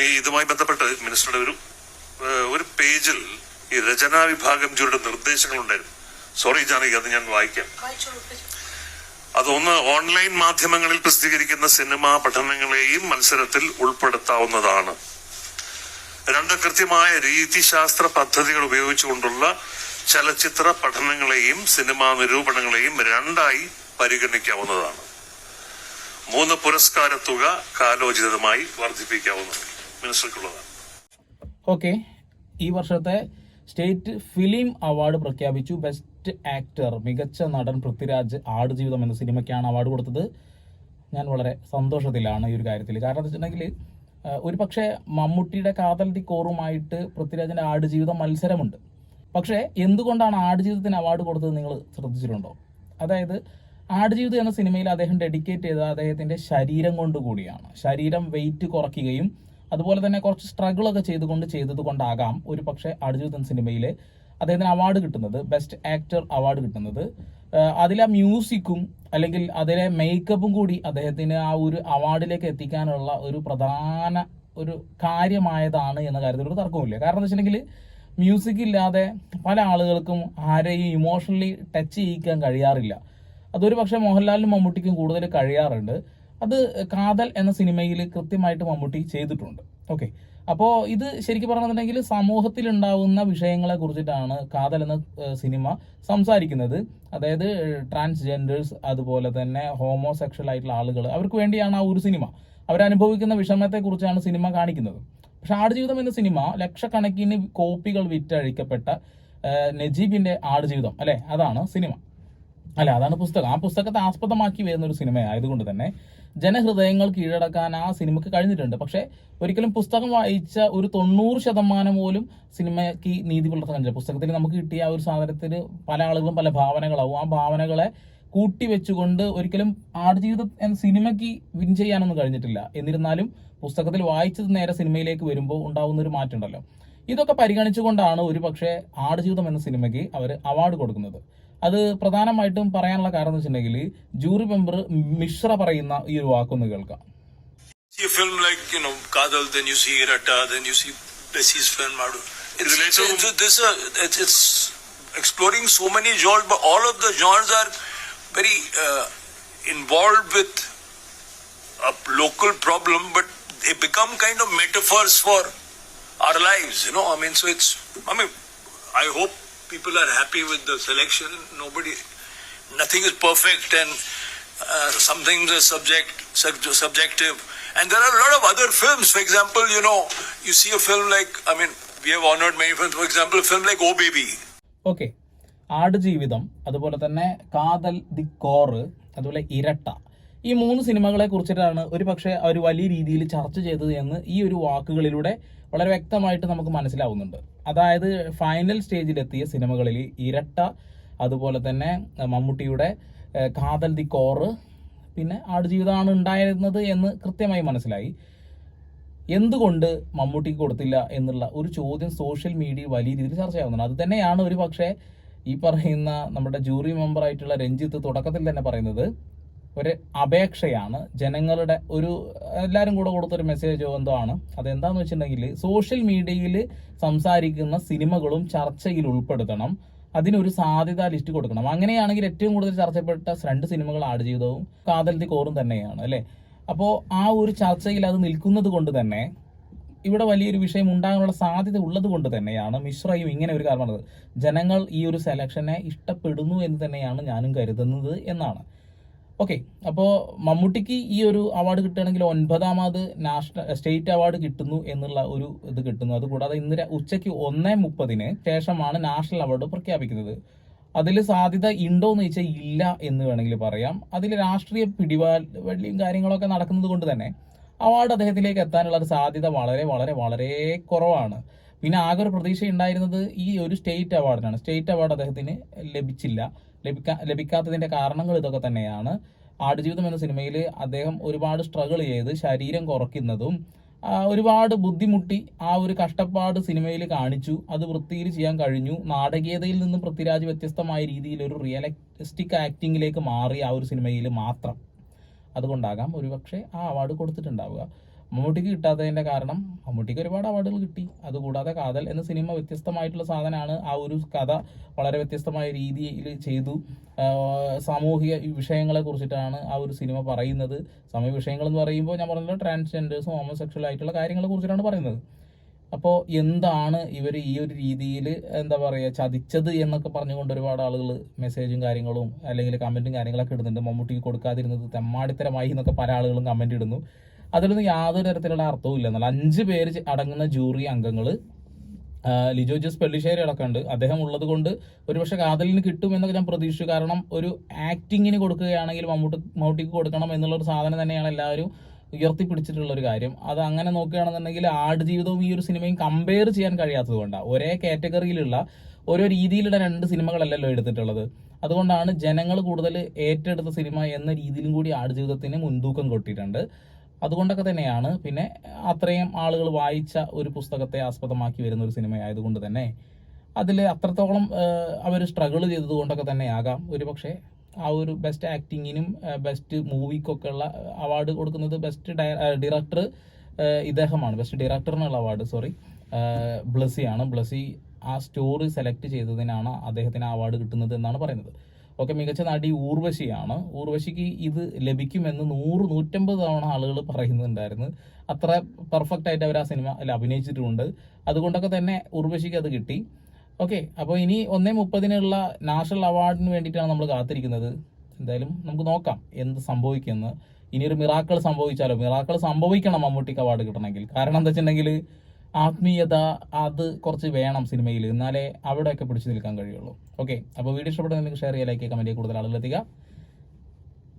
ഇനി ഇതുമായി ബന്ധപ്പെട്ട് മിനിസ്റ്ററുടെ ഒരു ഒരു പേജിൽ ഈ രചനാ വിഭാഗം ജിയുടെ നിർദ്ദേശങ്ങൾ ഉണ്ടായിരുന്നു സോറി ജാനകി അത് ഞാൻ വായിക്കാം. അതൊന്ന് ഓൺലൈൻ മാധ്യമങ്ങളിൽ പ്രസിദ്ധീകരിക്കുന്ന സിനിമാ പഠനങ്ങളെയും മത്സരത്തിൽ ഉൾപ്പെടുത്താവുന്നതാണ്. രണ്ട് കൃത്യമായ രീതിശാസ്ത്ര പദ്ധതികൾ ഉപയോഗിച്ചുകൊണ്ടുള്ള ചലച്ചിത്ര പഠനങ്ങളെയും സിനിമാ നിരൂപണങ്ങളെയും രണ്ടായി പരിഗണിക്കാവുന്നതാണ്. മൂന്ന് പുരസ്കാര തുക കാലോചിതമായി വർദ്ധിപ്പിക്കാവുന്നതാണ്. മിനിസ്റ്റർക്കുള്ളതാണ്. ഓക്കെ. ഈ വർഷത്തെ സ്റ്റേറ്റ് ഫിലിം അവാർഡ് പ്രഖ്യാപിച്ചു. ബെസ്റ്റ് ആക്ടർ മികച്ച നടൻ പൃഥ്വിരാജ് ആടുജീവിതം എന്ന സിനിമയ്ക്കാണ് അവാർഡ് കൊടുത്തത്. ഞാൻ വളരെ സന്തോഷത്തിലാണ് ഈ ഒരു കാര്യത്തിൽ. കാരണം എന്താ വെച്ചിട്ടുണ്ടെങ്കിൽ ഒരു പക്ഷേ മമ്മൂട്ടിയുടെ കാതൽതി കോറുമായിട്ട് പൃഥ്വിരാജിന്റെ ആടുജീവിതം മത്സരമുണ്ട്. പക്ഷേ എന്തുകൊണ്ടാണ് ആടുജീവിതത്തിന് അവാർഡ് കൊടുത്തത് നിങ്ങൾ ശ്രദ്ധിച്ചിട്ടുണ്ടോ? അതായത് ആടുജീവിതം എന്ന സിനിമയിൽ അദ്ദേഹം ഡെഡിക്കേറ്റ് ചെയ്ത അദ്ദേഹത്തിന്റെ ശരീരം കൊണ്ട് കൂടിയാണ്. ശരീരം വെയിറ്റ് കുറയ്ക്കുകയും അതുപോലെ തന്നെ കുറച്ച് സ്ട്രഗിൾ ഒക്കെ ചെയ്തുകൊണ്ട് ചെയ്തത് കൊണ്ടാകാം ഒരു പക്ഷേ അർജുതൻ സിനിമയിൽ അദ്ദേഹത്തിന് അവാർഡ് കിട്ടുന്നത് ബെസ്റ്റ് ആക്ടർ അവാർഡ് കിട്ടുന്നത്. അതിലെ മ്യൂസിക്കും അല്ലെങ്കിൽ അതിലെ മേക്കപ്പും കൂടി അദ്ദേഹത്തിന് ആ ഒരു അവാർഡിലേക്ക് എത്തിക്കാനുള്ള ഒരു പ്രധാന ഒരു കാര്യമായതാണ് എന്ന കാര്യത്തിൽ ഒരു തർക്കമില്ല കാരണം എന്താ വെച്ചിട്ടുണ്ടെങ്കിൽ മ്യൂസിക് ഇല്ലാതെ പല ആളുകൾക്കും ആരെയും ഇമോഷണലി ടച്ച് ചെയ്യിക്കാൻ കഴിയാറില്ല. അതൊരു പക്ഷേ മോഹൻലാലിനും മമ്മൂട്ടിക്കും കൂടുതൽ കഴിയാറുണ്ട്. അത് കാതൽ എന്ന സിനിമയിൽ കൃത്യമായിട്ട് മമ്മൂട്ടി ചെയ്തിട്ടുണ്ട്. ഓക്കെ. അപ്പോൾ ഇത് ശരിക്കും പറഞ്ഞിട്ടുണ്ടെങ്കിൽ സമൂഹത്തിൽ ഉണ്ടാവുന്ന വിഷയങ്ങളെ കുറിച്ചിട്ടാണ് കാതൽ എന്ന സിനിമ സംസാരിക്കുന്നത്. അതായത് ട്രാൻസ്ജെൻഡേഴ്സ് അതുപോലെ തന്നെ ഹോമോസെക്ഷൽ ആയിട്ടുള്ള ആളുകൾ അവർക്ക് വേണ്ടിയാണ് ആ ഒരു സിനിമ. അവരനുഭവിക്കുന്ന വിഷമത്തെക്കുറിച്ചാണ് സിനിമ കാണിക്കുന്നത്. പക്ഷെ ആടുജീവിതം എന്ന സിനിമ ലക്ഷക്കണക്കിന് കോപ്പികൾ വിറ്റഴിക്കപ്പെട്ട നജീബിന്റെ ആടുജീവിതം അല്ലെ? അതാണ് സിനിമ. അല്ല അതാണ് പുസ്തകം. ആ പുസ്തകത്തെ ആസ്പദമാക്കി വരുന്ന ഒരു സിനിമ ആയതുകൊണ്ട് തന്നെ ജനഹൃദയങ്ങൾ കീഴടക്കാൻ ആ സിനിമക്ക് കഴിഞ്ഞിട്ടുണ്ട്. പക്ഷേ ഒരിക്കലും പുസ്തകം വായിച്ച ഒരു തൊണ്ണൂറ് ശതമാനം പോലും സിനിമയ്ക്ക് നീതി പുലർത്താൻ കഴിഞ്ഞില്ല. പുസ്തകത്തിൽ നമുക്ക് കിട്ടിയ ആ ഒരു സാധനത്തിന് പല ആളുകളും പല ഭാവനകളാവും. ആ ഭാവനകളെ കൂട്ടി വെച്ചുകൊണ്ട് ഒരിക്കലും ആടുജീവിതം എന്ന സിനിമയ്ക്ക് വിൻ ചെയ്യാനൊന്നും കഴിഞ്ഞിട്ടില്ല. എന്നിരുന്നാലും പുസ്തകത്തിൽ വായിച്ചത് നേരെ സിനിമയിലേക്ക് വരുമ്പോൾ ഉണ്ടാവുന്ന ഒരു മാറ്റം ഉണ്ടല്ലോ. ഇതൊക്കെ പരിഗണിച്ചുകൊണ്ടാണ് ഒരു പക്ഷേ ആടുജീവിതം എന്ന സിനിമയ്ക്ക് അവർ അവാർഡ് കൊടുക്കുന്നത്. അത് പ്രധാനമായിട്ടും പറയാനുള്ള കാരണം എന്ന് വെച്ചിട്ടുണ്ടെങ്കിൽ ജൂറി മെമ്പർ മിശ്ര പറയുന്ന ഈ ഒരു വാക്കൊന്ന് കേൾക്കാം see a film like you know Kadal, then you see Irata, then you see Bessie's film. It's, it's, it's, this, uh, it's, it's exploring so many genres, but all of the genres are very uh, involved with a local problem, but they become kind of metaphors for our lives. You know, I mean, so it's. I mean, I hope people are happy with the selection. Nobody, nothing is perfect, and uh, some things are subject sub- subjective. And there are a lot of other films. For example, you know, you see a film like I mean, we have honored many films. For example, a film like Oh Baby. Okay. Aadujeevitham അതുപോലെ തന്നെ കാതൽ the core അതുപോലെ ഇരട്ട ഈ മൂന്ന് സിനിമകളെ കുറിച്ചിട്ടാണ് ഒരു പക്ഷേ അവർ വലിയ രീതിയിൽ ചർച്ച ചെയ്തത് എന്ന് ഈ ഒരു വാക്കുകളിലൂടെ വളരെ വ്യക്തമായിട്ട് നമുക്ക് മനസ്സിലാവുന്നുണ്ട്. അതായത് ഫൈനൽ സ്റ്റേജിലെത്തിയ സിനിമകളിൽ ഇരട്ട അതുപോലെ തന്നെ മമ്മൂട്ടിയുടെ കാതൽ ദി കോറ് പിന്നെ ആടുജീവിതമാണ് ഉണ്ടായിരുന്നത് എന്ന് കൃത്യമായി മനസ്സിലായി. എന്തുകൊണ്ട് മമ്മൂട്ടിക്ക് കൊടുത്തില്ല എന്നുള്ള ഒരു ചോദ്യം സോഷ്യൽ മീഡിയ വലിയ രീതിയിൽ ചർച്ചയാവുന്നുണ്ട് അത് തന്നെയാണ് ഒരു പക്ഷേ ഈ പറയുന്ന നമ്മുടെ ജൂറി മെമ്പറായിട്ടുള്ള രഞ്ജിത്ത് തുടക്കത്തിൽ തന്നെ പറയുന്നത്. ഒരു അപേക്ഷയാണ്. ജനങ്ങളുടെ ഒരു എല്ലാവരും കൂടെ കൊടുത്തൊരു മെസ്സേജോ എന്തോ ആണ്. അതെന്താന്ന് വെച്ചിട്ടുണ്ടെങ്കിൽ സോഷ്യൽ മീഡിയയിൽ സംസാരിക്കുന്ന സിനിമകളും ചർച്ചയിൽ ഉൾപ്പെടുത്തണം. അതിനൊരു സാധ്യത ലിസ്റ്റ് കൊടുക്കണം. അങ്ങനെയാണെങ്കിൽ ഏറ്റവും കൂടുതൽ ചർച്ചപ്പെട്ട രണ്ട് സിനിമകൾ ആഡ് ചെയ്തതും കാതൽത്തി കോറും തന്നെയാണ് അല്ലേ? അപ്പോൾ ആ ഒരു ചർച്ചയിൽ അത് നിൽക്കുന്നത് കൊണ്ട് തന്നെ ഇവിടെ വലിയൊരു വിഷയം ഉണ്ടാകാനുള്ള സാധ്യത ഉള്ളത് കൊണ്ട് തന്നെയാണ് മിശ്രയും ഇങ്ങനെ ഒരു കാരണം പറഞ്ഞത്. ജനങ്ങൾ ഈ ഒരു സെലക്ഷനെ ഇഷ്ടപ്പെടുന്നു എന്ന് തന്നെയാണ് ഞാനും കരുതുന്നത് എന്നാണ്. ഓക്കെ അപ്പോൾ മമ്മൂട്ടിക്ക് ഈ ഒരു അവാർഡ് കിട്ടുകയാണെങ്കിൽ ഒൻപതാമത് നാഷണൽ സ്റ്റേറ്റ് അവാർഡ് കിട്ടുന്നു എന്നുള്ള ഒരു ഇത് കിട്ടുന്നു. അതുകൂടാതെ ഇന്ന് ഉച്ചയ്ക്ക് ഒന്നേ മുപ്പതിന് ശേഷമാണ് നാഷണൽ അവാർഡ് പ്രഖ്യാപിക്കുന്നത്. അതിൽ സാധ്യത ഉണ്ടോ എന്ന് ചോദിച്ചാൽ ഇല്ല എന്ന് വേണമെങ്കിൽ പറയാം. അതിൽ രാഷ്ട്രീയ പിടിവാൽ വെള്ളിയും കാര്യങ്ങളൊക്കെ നടക്കുന്നത് കൊണ്ട് തന്നെ അവാർഡ് അദ്ദേഹത്തിലേക്ക് എത്താനുള്ള ഒരു സാധ്യത വളരെ വളരെ വളരെ കുറവാണ്. പിന്നെ ആകെ ഒരു പ്രതീക്ഷ ഉണ്ടായിരുന്നത് ഈ ഒരു സ്റ്റേറ്റ് അവാർഡിനാണ് സ്റ്റേറ്റ് അവാർഡ് അദ്ദേഹത്തിന് ലഭിച്ചില്ല. ലഭിക്കാ ലഭിക്കാത്തതിന്റെ കാരണങ്ങൾ ഇതൊക്കെ തന്നെയാണ്. ആടുജീവിതം എന്ന സിനിമയിൽ അദ്ദേഹം ഒരുപാട് സ്ട്രഗിൾ ചെയ്ത് ശരീരം കുറയ്ക്കുന്നതും ഒരുപാട് ബുദ്ധിമുട്ടി ആ ഒരു കഷ്ടപ്പാട് സിനിമയിൽ കാണിച്ചു. അത് വൃത്തിയിൽ ചെയ്യാൻ കഴിഞ്ഞു. നാടകീയതയിൽ നിന്നും പൃഥ്വിരാജ് വ്യത്യസ്തമായ രീതിയിൽ ഒരു റിയലിസ്റ്റിക് ആക്ടിങ്ങിലേക്ക് മാറി ആ ഒരു സിനിമയിൽ മാത്രം. അതുകൊണ്ടാകാം ഒരുപക്ഷെ ആ അവാർഡ് കൊടുത്തിട്ടുണ്ടാവുക. മമ്മൂട്ടിക്ക് കിട്ടാത്തതിന്റെ കാരണം മമ്മൂട്ടിക്ക് ഒരുപാട് അവാർഡുകൾ കിട്ടി. അതുകൂടാതെ കാതൽ എന്ന സിനിമ വ്യത്യസ്തമായിട്ടുള്ള സാധനമാണ്. ആ ഒരു കഥ വളരെ വ്യത്യസ്തമായ രീതിയിൽ ചെയ്തു. സാമൂഹിക വിഷയങ്ങളെ കുറിച്ചിട്ടാണ് ആ ഒരു സിനിമ പറയുന്നത്. സമയ വിഷയങ്ങൾ എന്ന് പറയുമ്പോൾ ഞാൻ പറഞ്ഞത് ട്രാൻസ്ജെൻഡേഴ്സും ഹോമോസെക്ഷൽ ആയിട്ടുള്ള കാര്യങ്ങളെ കുറിച്ചിട്ടാണ് പറയുന്നത്. അപ്പോൾ എന്താണ് ഇവർ ഈ ഒരു രീതിയിൽ എന്താ പറയുക ചതിച്ചത് എന്നൊക്കെ പറഞ്ഞുകൊണ്ട് ഒരുപാട് ആളുകൾ മെസ്സേജും കാര്യങ്ങളും അല്ലെങ്കിൽ കമന്റും കാര്യങ്ങളൊക്കെ ഇടുന്നുണ്ട്. മമ്മൂട്ടിക്ക് കൊടുക്കാതിരുന്നത് തെമ്മാടിത്തരമായി എന്നൊക്കെ പല ആളുകളും കമന്റ് ഇടുന്നു. അതിലൊന്നും യാതൊരു തരത്തിലുള്ള അർത്ഥവും ഇല്ല. എന്നാൽ അഞ്ച് പേര് അടങ്ങുന്ന ജൂറി അംഗങ്ങൾ ലിജോ ജോസ് പെള്ളിശ്ശേരി അടക്കമുണ്ട് അദ്ദേഹം ഉള്ളത് കൊണ്ട് ഒരുപക്ഷെ കാതലിന് കിട്ടും എന്നൊക്കെ ഞാൻ പ്രതീക്ഷിച്ചു. കാരണം ഒരു ആക്ടിങ്ങിന് കൊടുക്കുകയാണെങ്കിൽ മമ്മൂട്ടി മമ്മൂട്ടിക്ക് കൊടുക്കണം എന്നുള്ള ഒരു സാധനം തന്നെയാണ് എല്ലാവരും ഉയർത്തിപ്പിടിച്ചിട്ടുള്ള ഒരു കാര്യം. അത് അങ്ങനെ നോക്കുകയാണെന്നുണ്ടെങ്കിൽ ആടുജീവിതവും ഈ ഒരു സിനിമയും കമ്പയർ ചെയ്യാൻ കഴിയാത്തത് കൊണ്ടാണ് ഒരേ കാറ്റഗറിയിലുള്ള ഓരോ രീതിയിലുള്ള രണ്ട് സിനിമകളല്ലല്ലോ എടുത്തിട്ടുള്ളത്. അതുകൊണ്ടാണ് ജനങ്ങൾ കൂടുതൽ ഏറ്റെടുത്ത സിനിമ എന്ന രീതിയിലും കൂടി ആടുജീവിതത്തിന് മുൻതൂക്കം കൊട്ടിയിട്ടുണ്ട്. അതുകൊണ്ടൊക്കെ തന്നെയാണ്. പിന്നെ അത്രയും ആളുകൾ വായിച്ച ഒരു പുസ്തകത്തെ ആസ്പദമാക്കി വരുന്ന ഒരു സിനിമ ആയതുകൊണ്ട് തന്നെ അതിൽ അത്രത്തോളം അവർ സ്ട്രഗിൾ ചെയ്തതുകൊണ്ടൊക്കെ തന്നെയാകാം. ഒരു പക്ഷേ ആ ഒരു ബെസ്റ്റ് ആക്ടിങ്ങിനും ബെസ്റ്റ് മൂവിക്കൊക്കെ ഉള്ള അവാർഡ് കൊടുക്കുന്നത് ബെസ്റ്റ് ഡയറക്ടർ ഇദ്ദേഹമാണ്. ബെസ്റ്റ് ഡയറക്ടറിനുള്ള അവാർഡ് സോറി ബ്ലസ്സിയാണ്. ബ്ലസ്സി ആ സ്റ്റോറി സെലക്ട് ചെയ്തതിനാണ് അദ്ദേഹത്തിന് അവാർഡ് കിട്ടുന്നത് എന്നാണ് പറയുന്നത്. ഓക്കെ മികച്ച നടി ഊർവശിയാണ്. ഊർവശിക്ക് ഇത് ലഭിക്കുമെന്ന് നൂറ് നൂറ്റമ്പത് തവണ ആളുകൾ പറയുന്നുണ്ടായിരുന്നു. അത്ര പെർഫെക്റ്റ് ആയിട്ട് അവർ ആ സിനിമ അല്ല അഭിനയിച്ചിട്ടുമുണ്ട് അതുകൊണ്ടൊക്കെ തന്നെ ഊർവശിക്ക് അത് കിട്ടി. ഓക്കെ അപ്പോൾ ഇനി ഒന്നേ മുപ്പതിനുള്ള നാഷണൽ അവാർഡിന് വേണ്ടിയിട്ടാണ് നമ്മൾ കാത്തിരിക്കുന്നത്. എന്തായാലും നമുക്ക് നോക്കാം എന്ത് സംഭവിക്കുമെന്ന്. ഇനിയൊരു മിറാക്കൾ സംഭവിച്ചാലോ? മിറാക്കൾ സംഭവിക്കണം മമ്മൂട്ടിക്ക് അവാർഡ് കിട്ടണമെങ്കിൽ. കാരണം എന്താ വെച്ചിട്ടുണ്ടെങ്കിൽ ആത്മീയത അത് കുറച്ച് വേണം സിനിമയിൽ. എന്നാലേ അവിടെയൊക്കെ പിടിച്ചു നിൽക്കാൻ കഴിയുള്ളൂ. ഓക്കെ അപ്പോൾ വീഡിയോ ഇഷ്ടപ്പെട്ടെങ്കിൽ ഷെയർ ചെയ്യാൻ ലൈക്ക് കമന്റ് കൂടുതൽ ആളുകളെത്തിക്കുക